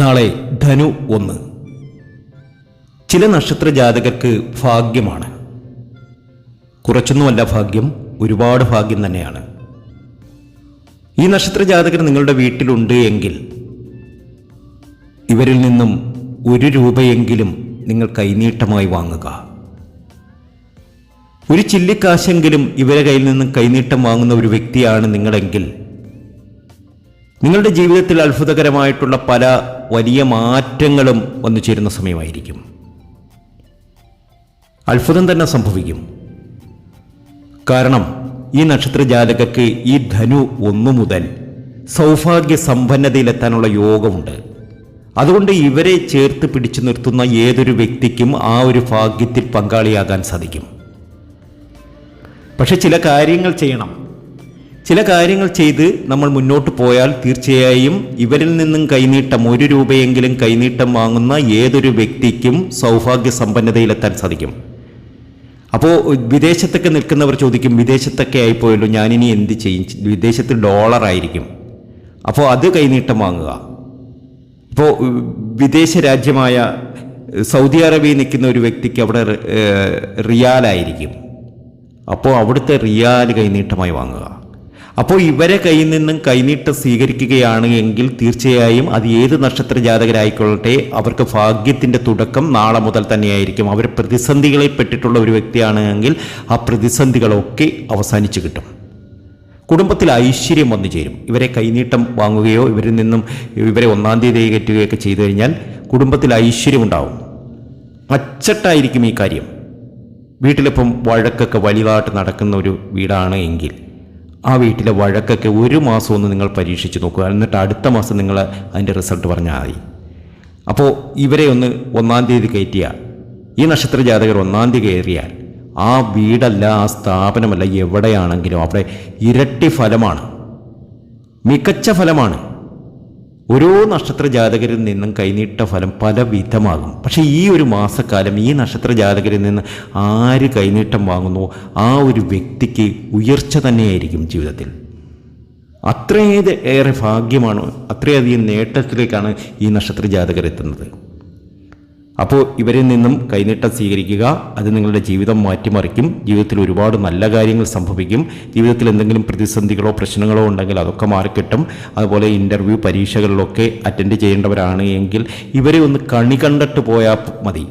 നാളെ ധനു ഒന്ന്. ചില നക്ഷത്ര ജാതകർക്ക് ഭാഗ്യമാണ്. കുറച്ചൊന്നുമല്ല ഭാഗ്യം ഒരുപാട് ഭാഗ്യം തന്നെയാണ്. ഈ നക്ഷത്ര ജാതകർ നിങ്ങളുടെ വീട്ടിലുണ്ട് എങ്കിൽ ഇവരിൽ നിന്നും ഒരു രൂപയെങ്കിലും നിങ്ങൾ കൈനീട്ടമായി വാങ്ങുക. ഒരു ചില്ലിക്കാശെങ്കിലും ഇവരെ കയ്യിൽ നിന്നും കൈനീട്ടം വാങ്ങുന്ന ഒരു വ്യക്തിയാണ് നിങ്ങളെങ്കിൽ നിങ്ങളുടെ ജീവിതത്തിൽ അത്ഭുതകരമായിട്ടുള്ള പല വലിയ മാറ്റങ്ങളും വന്നു ചേരുന്ന സമയമായിരിക്കും. അത്ഭുതം തന്നെ സംഭവിക്കും. കാരണം ഈ നക്ഷത്ര ജാതകക്ക് ഈ ധനു ഒന്നു മുതൽ സൗഭാഗ്യ സമ്പന്നതയിലെത്താനുള്ള യോഗമുണ്ട്. അതുകൊണ്ട് ഇവരെ ചേർത്ത് പിടിച്ചു നിർത്തുന്ന ഏതൊരു വ്യക്തിക്കും ആ ഒരു ഭാഗ്യത്തിൽ പങ്കാളിയാകാൻ സാധിക്കും. പക്ഷെ ചില കാര്യങ്ങൾ ചെയ്യണം. ചില കാര്യങ്ങൾ ചെയ്ത് നമ്മൾ മുന്നോട്ട് പോയാൽ തീർച്ചയായും ഇവരിൽ നിന്നും കൈനീട്ടം ഒരു രൂപയെങ്കിലും കൈനീട്ടം വാങ്ങുന്ന ഏതൊരു വ്യക്തിക്കും സൗഭാഗ്യ സമ്പന്നതയിലെത്താൻ സാധിക്കും. അപ്പോൾ വിദേശത്തൊക്കെ നിൽക്കുന്നവർ ചോദിക്കും വിദേശത്തൊക്കെ ആയിപ്പോയല്ലോ ഞാനിനി എന്ത് ചെയ്യും? വിദേശത്ത് ഡോളർ ആയിരിക്കും. അപ്പോൾ അത് കൈനീട്ടം വാങ്ങുക. ഇപ്പോൾ വിദേശ രാജ്യമായ സൗദി അറേബ്യയിൽ നിൽക്കുന്ന ഒരു വ്യക്തിക്ക് അവിടെ റിയാലായിരിക്കും. അപ്പോൾ അവിടുത്തെ റിയാൽ കൈനീട്ടമായി വാങ്ങുക. അപ്പോൾ ഇവരെ കയ്യിൽ നിന്നും കൈനീട്ട് സ്വീകരിക്കുകയാണ് എങ്കിൽ തീർച്ചയായും അത് ഏത് നക്ഷത്ര ജാതകരായിക്കൊള്ളട്ടെ അവർക്ക് ഭാഗ്യത്തിന്റെ തുടക്കം നാളെ മുതൽ തന്നെയായിരിക്കും. അവർ പ്രതിസന്ധികളിൽ പെട്ടിട്ടുള്ള ഒരു വ്യക്തിയാണെങ്കിൽ ആ പ്രതിസന്ധികളൊക്കെ അവസാനിച്ചു കിട്ടും. കുടുംബത്തിൽ ഐശ്വര്യം വന്നു ചേരും. ഇവരെ കൈനീട്ടം വാങ്ങുകയോ ഇവരിൽ നിന്നും ഇവരെ ഒന്നാം തീയതി കയറ്റുകയൊക്കെ ചെയ്തു കഴിഞ്ഞാൽ കുടുംബത്തിൽ ഐശ്വര്യം ഉണ്ടാവും അച്ചട്ടായിരിക്കും ഈ കാര്യം. വീട്ടിലിപ്പം വഴക്കൊക്കെ വലുതായിട്ട് നടക്കുന്ന ഒരു വീടാണ് എങ്കിൽ. ആ വീട്ടിലെ വഴക്കൊക്കെ ഒരു മാസം ഒന്ന് നിങ്ങൾ പരീക്ഷിച്ച് നോക്കുക. എന്നിട്ട് അടുത്ത മാസം നിങ്ങൾ അതിന്റെ റിസൾട്ട് പറഞ്ഞാൽ മതി. അപ്പോൾ ഇവരെ ഒന്ന് ഒന്നാം തീയതി കയറ്റിയ. ഈ നക്ഷത്ര ജാതകർ ഒന്നാം തീയതി കയറിയാൽ ആ വീടല്ല ആ സ്ഥാപനമല്ല എവിടെയാണെങ്കിലും അവിടെ ഇരട്ടി ഫലമാണ്. മികച്ച ഫലമാണ്. ഓരോ നക്ഷത്ര ജാതകരിൽ നിന്നും കൈനീട്ട ഫലം പല വിധമാകും പക്ഷേ ഈ ഒരു മാസക്കാലം ഈ നക്ഷത്ര ജാതകരിൽ നിന്ന് ആര് കൈനീട്ടം വാങ്ങുന്നു? ആ ഒരു വ്യക്തിക്ക് ഉയർച്ച തന്നെയായിരിക്കും ജീവിതത്തിൽ. അത്രയേറെ ഭാഗ്യമാണ് അത്രയധികം നേട്ടത്തിലേക്കാണ് ഈ നക്ഷത്ര ജാതകർ എത്തുന്നത് അപ്പോൾ ഇവരിൽ നിന്നും കൈനീട്ടം സ്വീകരിക്കുക അത് നിങ്ങളുടെ ജീവിതം മാറ്റിമറിക്കും ജീവിതത്തിൽ ഒരുപാട് നല്ല കാര്യങ്ങൾ സംഭവിക്കും ജീവിതത്തിൽ എന്തെങ്കിലും പ്രതിസന്ധികളോ പ്രശ്നങ്ങളോ ഉണ്ടെങ്കിൽ അതൊക്കെ മാറിക്കിട്ടും. അതുപോലെ ഇന്റർവ്യൂ പരീക്ഷകളിലൊക്കെ അറ്റൻഡ് ചെയ്യേണ്ടവരാണ് എങ്കിൽ ഇവരെ ഒന്ന് കണി കണ്ടിട്ട് പോയാൽ മതി.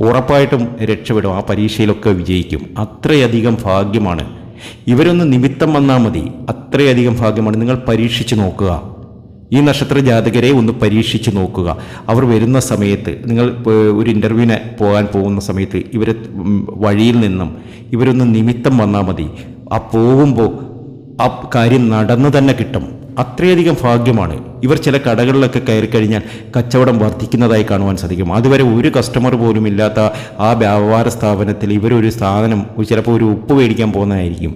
ഉറപ്പായിട്ടും രക്ഷപ്പെടും ആ പരീക്ഷയിലൊക്കെ വിജയിക്കും. അത്രയധികം ഭാഗ്യമാണ്. ഇവരൊന്ന് നിമിത്തം വന്നാൽ മതി. അത്രയധികം ഭാഗ്യമാണ്. നിങ്ങൾ പരീക്ഷിച്ച് നോക്കുക. ഈ നക്ഷത്ര ജാതകരെ ഒന്ന് പരീക്ഷിച്ച് നോക്കുക. അവർ വരുന്ന സമയത്ത് നിങ്ങൾ ഒരു ഇന്റർവ്യൂവിന് പോകാൻ പോകുന്ന സമയത്ത് ഇവരെ വഴിയിൽ നിന്നും ഇവരൊന്ന് നിമിത്തം വന്നാൽ മതി. ആ പോകുമ്പോൾ ആ കാര്യം നടന്നു തന്നെ കിട്ടും. അത്രയധികം ഭാഗ്യമാണ്. ഇവർ ചില കടകളിലൊക്കെ കയറി കഴിഞ്ഞാൽ കച്ചവടം വർദ്ധിക്കുന്നതായി കാണുവാൻ സാധിക്കും. അതുവരെ ഒരു കസ്റ്റമർ പോലും ഇല്ലാത്ത ആ വ്യാപാര സ്ഥാപനത്തിൽ ഇവരൊരു സാധനം ചിലപ്പോൾ ഒരു ഉപ്പ് മേടിക്കാൻ പോകുന്നതായിരിക്കും.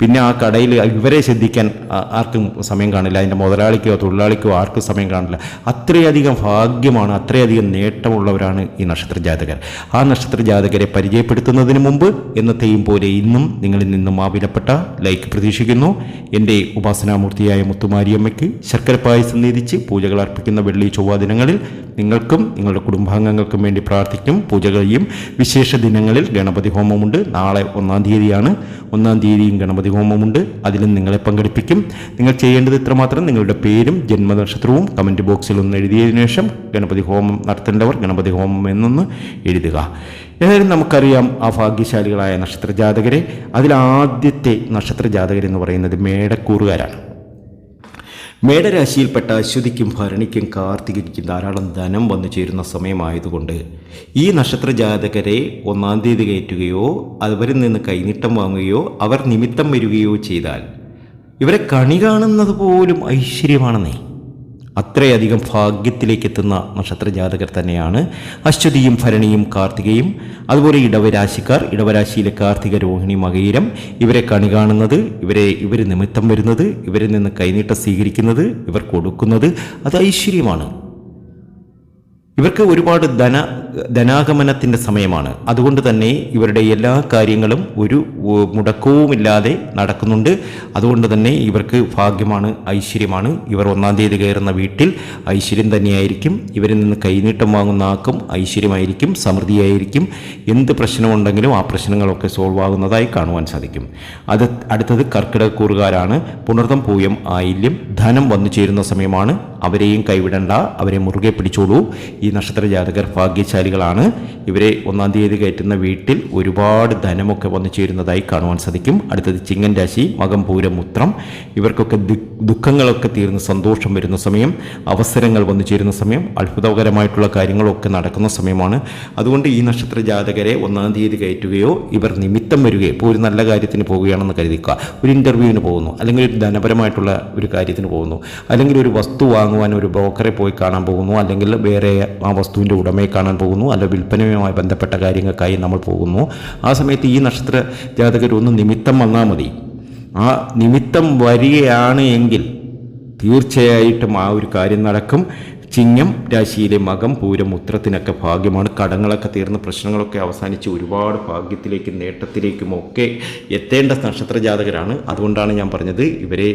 പിന്നെ ആ കടയിൽ ഇവരെ ശ്രദ്ധിക്കാൻ ആർക്കും സമയം കാണില്ല. അതിന്റെ മുതലാളിക്കോ തൊഴിലാളിക്കോ ആർക്കും സമയം കാണില്ല. അത്രയധികം ഭാഗ്യമാണ് അത്രയധികം നേട്ടമുള്ളവരാണ് ഈ നക്ഷത്ര ജാതകർ. ആ നക്ഷത്ര ജാതകരെ പരിചയപ്പെടുത്തുന്നതിന് മുമ്പ് എന്നത്തെയും പോലെ ഇന്നും നിങ്ങളിൽ നിന്നും ആ വിലപ്പെട്ട ലൈക്ക് പ്രതീക്ഷിക്കുന്നു. എന്റെ ഉപാസനാമൂർത്തിയായ മുത്തുമാരിയമ്മയ്ക്ക് ശർക്കര പായസം നീതിച്ച് പൂജകൾ അർപ്പിക്കുന്ന വെള്ളി ചൊവ്വ ദിനങ്ങളിൽ നിങ്ങൾക്കും നിങ്ങളുടെ കുടുംബാംഗങ്ങൾക്കും വേണ്ടി പ്രാർത്ഥിക്കും. പൂജകളെയും വിശേഷ ദിനങ്ങളിൽ ഗണപതി ഹോമമുണ്ട്. നാളെ ഒന്നാം തീയതിയാണ്. ഒന്നാം തീയതിയും ഗണപതി ഹോമമുണ്ട്. അതിലും നിങ്ങളെ പങ്കെടുപ്പിക്കും. നിങ്ങൾ ചെയ്യേണ്ടത് ഇത്രമാത്രം. നിങ്ങളുടെ പേരും ജന്മനക്ഷത്രവും കമന്റ് ബോക്സിൽ ഒന്ന് എഴുതിയതിനു ശേഷം ഗണപതി ഹോമം നടത്തേണ്ടവർ ഗണപതി ഹോമം എന്നൊന്ന് എഴുതുക. ഏതായാലും നമുക്കറിയാം ആ ഭാഗ്യശാലികളായ നക്ഷത്ര ജാതകരെ അതിലാദ്യത്തെ നക്ഷത്ര ജാതകരെന്ന് പറയുന്നത് മേടക്കൂറുകാരാണ്. മേടരാശിയിൽപ്പെട്ട അശ്വതിക്കും ഭരണിക്കും കാർത്തികയ്ക്കും ധാരാളം ധനം വന്നു ചേരുന്ന സമയമായതുകൊണ്ട് ഈ നക്ഷത്ര ജാതകരെ ഒന്നാം തീയതി കയറ്റുകയോ അവരിൽ നിന്ന് കൈനീട്ടം വാങ്ങുകയോ അവർ നിമിത്തം വരികയോ ചെയ്താൽ ഇവരെ കണി കാണുന്നത് പോലും ഐശ്വര്യമാണെന്നേ. അത്രയധികം ഭാഗ്യത്തിലേക്ക് എത്തുന്ന നക്ഷത്ര ജാതകർ തന്നെയാണ്. അശ്വതിയും ഭരണിയും കാർത്തികയും അതുപോലെ ഇടവരാശിക്കാർ ഇടവരാശിയിലെ കാർത്തിക രോഹിണി മകയിരം. ഇവരെ കണി കാണുന്നത് ഇവരെ ഇവർ നിമിത്തം വരുന്നത് ഇവരിൽ നിന്ന് കൈനീട്ടം സ്വീകരിക്കുന്നത് ഇവർ കൊടുക്കുന്നത് അത് ഐശ്വര്യമാണ്. ഇവർക്ക് ഒരുപാട് ധന ധനാഗമനത്തിന്റെ സമയമാണ്. അതുകൊണ്ട് തന്നെ ഇവരുടെ എല്ലാ കാര്യങ്ങളും ഒരു മുടക്കവുമില്ലാതെ നടക്കുന്നുണ്ട്. അതുകൊണ്ട് തന്നെ ഇവർക്ക് ഭാഗ്യമാണ് ഐശ്വര്യമാണ്. ഇവർ ഒന്നാം തീയതി കയറുന്ന വീട്ടിൽ ഐശ്വര്യം തന്നെയായിരിക്കും. ഇവരിൽ നിന്ന് കൈനീട്ടം വാങ്ങുന്ന ആക്കും ഐശ്വര്യമായിരിക്കും സമൃദ്ധിയായിരിക്കും. എന്ത് പ്രശ്നമുണ്ടെങ്കിലും ആ പ്രശ്നങ്ങളൊക്കെ സോൾവ് ആകുന്നതായി കാണുവാൻ സാധിക്കും. അത് അടുത്തത് കർക്കിടക കൂറുകാരാണ്. പുണർതം പൂയം ആയില്യം ധനം വന്നു ചേരുന്ന സമയമാണ്. അവരെയും കൈവിടണ്ട അവരെ മുറുകെ പിടിച്ചോളൂ. ഈ നക്ഷത്ര ജാതകർ ഭാഗ്യശാലികളാണ്. ഇവരെ ഒന്നാം തീയതി കയറ്റുന്ന വീട്ടിൽ ഒരുപാട് ധനമൊക്കെ വന്നു ചേരുന്നതായി കാണുവാൻ സാധിക്കും. അടുത്തത് ചിങ്ങൻ രാശി മകം പൂരമുത്രം. ഇവർക്കൊക്കെ ദുഃഖങ്ങളൊക്കെ തീർന്ന് സന്തോഷം വരുന്ന സമയം അവസരങ്ങൾ വന്നു ചേരുന്ന സമയം അത്ഭുതകരമായിട്ടുള്ള കാര്യങ്ങളൊക്കെ നടക്കുന്ന സമയമാണ്. അതുകൊണ്ട് ഈ നക്ഷത്ര ജാതകരെ ഒന്നാം തീയതി കയറ്റുകയോ ഇവർ നിമിത്തം വരികയോ ഇപ്പോൾ ഒരു നല്ല കാര്യത്തിന് പോവുകയാണെന്ന് കരുതിക്കുക. ഒരു ഇന്റർവ്യൂവിന് പോകുന്നു അല്ലെങ്കിൽ ഒരു ധനപരമായിട്ടുള്ള ഒരു കാര്യത്തിന് പോകുന്നു അല്ലെങ്കിൽ ഒരു വസ്തു വാങ്ങുവാൻ ഒരു ബ്രോക്കറെ പോയി കാണാൻ പോകുന്നു അല്ലെങ്കിൽ വേറെ ആ വസ്തുവിന്റെ ഉടമയെ കാണാൻ പോകുന്നു അല്ല വിൽപ്പനയുമായി ബന്ധപ്പെട്ട കാര്യങ്ങൾക്കായി നമ്മൾ പോകുന്നു. ആ സമയത്ത് ഈ നക്ഷത്ര ജാതകരൊന്ന് നിമിത്തം വന്നാൽ മതി. ആ നിമിത്തം വരികയാണ് എങ്കിൽ തീർച്ചയായിട്ടും ആ ഒരു കാര്യം നടക്കും. ചിങ്ങം രാശിയിലെ മകം പൂരം ഉത്രത്തിനൊക്കെ ഭാഗ്യമാണ്. കടങ്ങളൊക്കെ തീർന്ന് പ്രശ്നങ്ങളൊക്കെ അവസാനിച്ച് ഒരുപാട് ഭാഗ്യത്തിലേക്കും നേട്ടത്തിലേക്കും ഒക്കെ എത്തേണ്ട നക്ഷത്ര ജാതകരാണ്. അതുകൊണ്ടാണ് ഞാൻ പറഞ്ഞത് ഇവരെ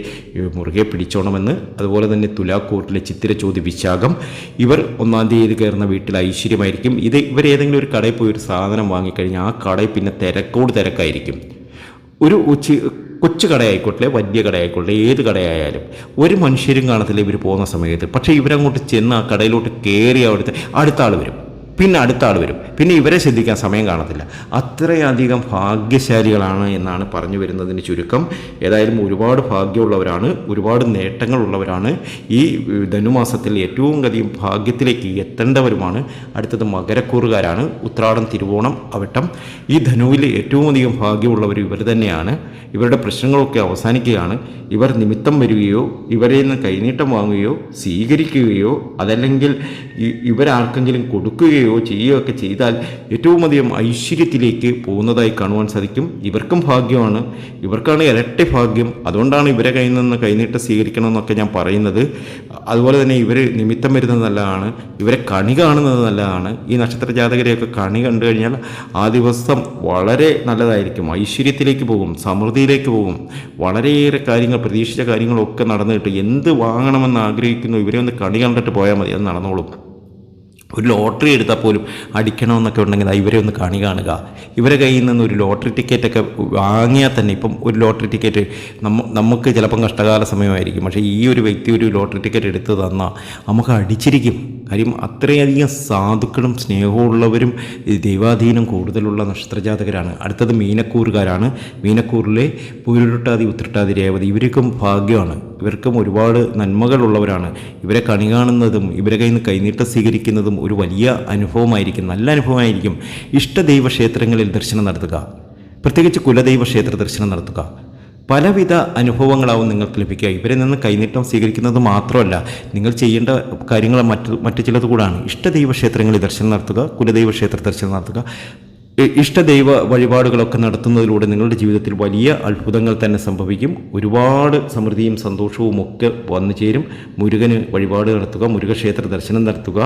മുറുകെ പിടിച്ചോണമെന്ന്. അതുപോലെ തന്നെ തുലാക്കൂറിലെ ചിത്തിര ചോദ്യ വിശാഖം. ഇവർ ഒന്നാം തീയതി കയറുന്ന വീട്ടിൽ ഐശ്വര്യമായിരിക്കും. ഇത് ഇവർ ഏതെങ്കിലും ഒരു കടയിൽ പോയി ഒരു സാധനം വാങ്ങിക്കഴിഞ്ഞാൽ ആ കടയിൽ പിന്നെ തിരക്കോട് തിരക്കായിരിക്കും. ഒരു ഉച്ച കൊച്ചു കടയായിക്കോട്ടെ വലിയ കടയായിക്കോട്ടെ ഏത് കടയായാലും. ഒരു മനുഷ്യരും കാണത്തില്ല ഇവർ പോകുന്ന സമയത്ത്. പക്ഷേ ഇവരങ്ങോട്ട് ചെന്ന് ആ കടയിലോട്ട് കയറി അവിടുത്തെ അടുത്ത ആൾ വരും. പിന്നെ അടുത്ത ആൾ വരും. പിന്നെ ഇവരെ ശ്രദ്ധിക്കാൻ സമയം കാണത്തില്ല. അത്രയധികം ഭാഗ്യശാലികളാണ് എന്നാണ് പറഞ്ഞു വരുന്നതിന് ചുരുക്കം. ഏതായാലും ഒരുപാട് ഭാഗ്യമുള്ളവരാണ് ഒരുപാട് നേട്ടങ്ങളുള്ളവരാണ്. ഈ ധനുമാസത്തിൽ ഏറ്റവും അധികം ഭാഗ്യത്തിലേക്ക് എത്തേണ്ടവരുമാണ്. അടുത്തത് മകരക്കൂറുകാരാണ്. ഉത്രാടം തിരുവോണം അവിട്ടം. ഈ ധനുവിൽ ഏറ്റവും അധികം ഭാഗ്യമുള്ളവർ ഇവർ തന്നെയാണ്. ഇവരുടെ പ്രശ്നങ്ങളൊക്കെ അവസാനിക്കുകയാണ്. ഇവർ നിമിത്തം വരികയോ ഇവരെ നിന്ന് കൈനീട്ടം വാങ്ങുകയോ സ്വീകരിക്കുകയോ അതല്ലെങ്കിൽ ഇവരാർക്കെങ്കിലും കൊടുക്കുകയോ ചെയ്യുകയോ ചെയ്യുകയൊക്കെ ചെയ്താൽ ഏറ്റവും അധികം ഐശ്വര്യത്തിലേക്ക് പോകുന്നതായി കാണുവാൻ സാധിക്കും. ഇവർക്കും ഭാഗ്യമാണ്. ഇവർക്കാണ് ഇരട്ടി ഭാഗ്യം. അതുകൊണ്ടാണ് ഇവരെ കയ്യിൽ നിന്ന് കൈനീട്ടം സ്വീകരിക്കണം എന്നൊക്കെ ഞാൻ പറയുന്നത്. അതുപോലെ തന്നെ ഇവർ നിമിത്തം വരുന്നത് നല്ലതാണ്. ഇവരെ കണി കാണുന്നത് നല്ലതാണ്. ഈ നക്ഷത്ര ജാതകരെയൊക്കെ കണി കണ്ടു കഴിഞ്ഞാൽ ആ ദിവസം വളരെ നല്ലതായിരിക്കും. ഐശ്വര്യത്തിലേക്ക് പോകും സമൃദ്ധിയിലേക്ക് പോകും. വളരെയേറെ കാര്യങ്ങൾ പ്രതീക്ഷിച്ച കാര്യങ്ങളൊക്കെ നടന്നു കിട്ടും എന്ത് വാങ്ങണമെന്ന് ആഗ്രഹിക്കുന്നു ഇവരെ ഒന്ന് കണി കണ്ടിട്ട് പോയാൽ മതി. അത് നടന്നോളും. ഒരു ലോട്ടറി എടുത്താൽ പോലും അടിക്കണമെന്നൊക്കെ ഉണ്ടെങ്കിൽ ഇവരെ ഒന്ന് കണി കാണുക. ഇവരെ കയ്യിൽ നിന്ന് ഒരു ലോട്ടറി ടിക്കറ്റൊക്കെ വാങ്ങിയാൽ തന്നെ ഇപ്പം ഒരു ലോട്ടറി ടിക്കറ്റ് നമ്മ നമുക്ക് ചിലപ്പം കഷ്ടകാല സമയമായിരിക്കും. പക്ഷേ ഈ ഒരു വ്യക്തി ഒരു ലോട്ടറി ടിക്കറ്റ് എടുത്ത് തന്നാൽ നമുക്ക് അടിച്ചിരിക്കും. കാര്യം അത്രയധികം സാധുക്കളും സ്നേഹമുള്ളവരും ദൈവാധീനം കൂടുതലുള്ള നക്ഷത്രജാതകരാണ്. അടുത്തത് മീനക്കൂറുകാരാണ്. മീനക്കൂറിലെ പൂരുരുട്ടാതി ഉത്രട്ടാതി രേവതി ഇവർക്കും ഭാഗ്യമാണ്. ഇവർക്കും ഒരുപാട് നന്മകളുള്ളവരാണ്. ഇവരെ കണി കാണുന്നതും ഇവരെ കയ്യിൽ നിന്ന് കൈനീട്ടം സ്വീകരിക്കുന്നതും ഒരു വലിയ അനുഭവമായിരിക്കും. നല്ല അനുഭവമായിരിക്കും. ഇഷ്ടദൈവ ക്ഷേത്രങ്ങളിൽ ദർശനം നടത്തുക. പ്രത്യേകിച്ച് കുലദൈവ ക്ഷേത്ര ദർശനം നടത്തുക. പലവിധ അനുഭവങ്ങളാവും നിങ്ങൾക്ക് ലഭിക്കുക. ഇവരിൽ നിന്ന് കൈനീട്ടം സ്വീകരിക്കുന്നത് മാത്രമല്ല നിങ്ങൾ ചെയ്യേണ്ട കാര്യങ്ങൾ മറ്റു മറ്റു ചിലത് കൂടാണ്. ഇഷ്ടദൈവ ക്ഷേത്രങ്ങളിൽ ദർശനം നടത്തുക കുലദൈവ ക്ഷേത്ര ദർശനം നടത്തുക. ഇഷ്ടദൈവ വഴിപാടുകളൊക്കെ നടത്തുന്നതിലൂടെ നിങ്ങളുടെ ജീവിതത്തിൽ വലിയ അത്ഭുതങ്ങൾ തന്നെ സംഭവിക്കും. ഒരുപാട് സമൃദ്ധിയും സന്തോഷവും ഒക്കെ വന്നു ചേരും. മുരുകന് വഴിപാട് നടത്തുക മുരുകക്ഷേത്ര ദർശനം നടത്തുക.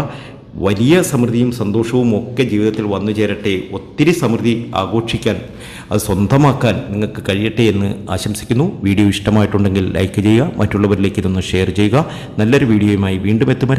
വലിയ സമൃദ്ധിയും സന്തോഷവും ഒക്കെ ജീവിതത്തിൽ വന്നു ചേരട്ടെ. ഒത്തിരി സമൃദ്ധി ആഘോഷിക്കാൻ അത് സ്വന്തമാക്കാൻ നിങ്ങൾക്ക് കഴിയട്ടെ എന്ന് ആശംസിക്കുന്നു. വീഡിയോ ഇഷ്ടമായിട്ടുണ്ടെങ്കിൽ ലൈക്ക് ചെയ്യുക മറ്റുള്ളവരിലേക്ക് ഇതൊന്ന് ഷെയർ ചെയ്യുക. നല്ലൊരു വീഡിയോയുമായി വീണ്ടും എത്തും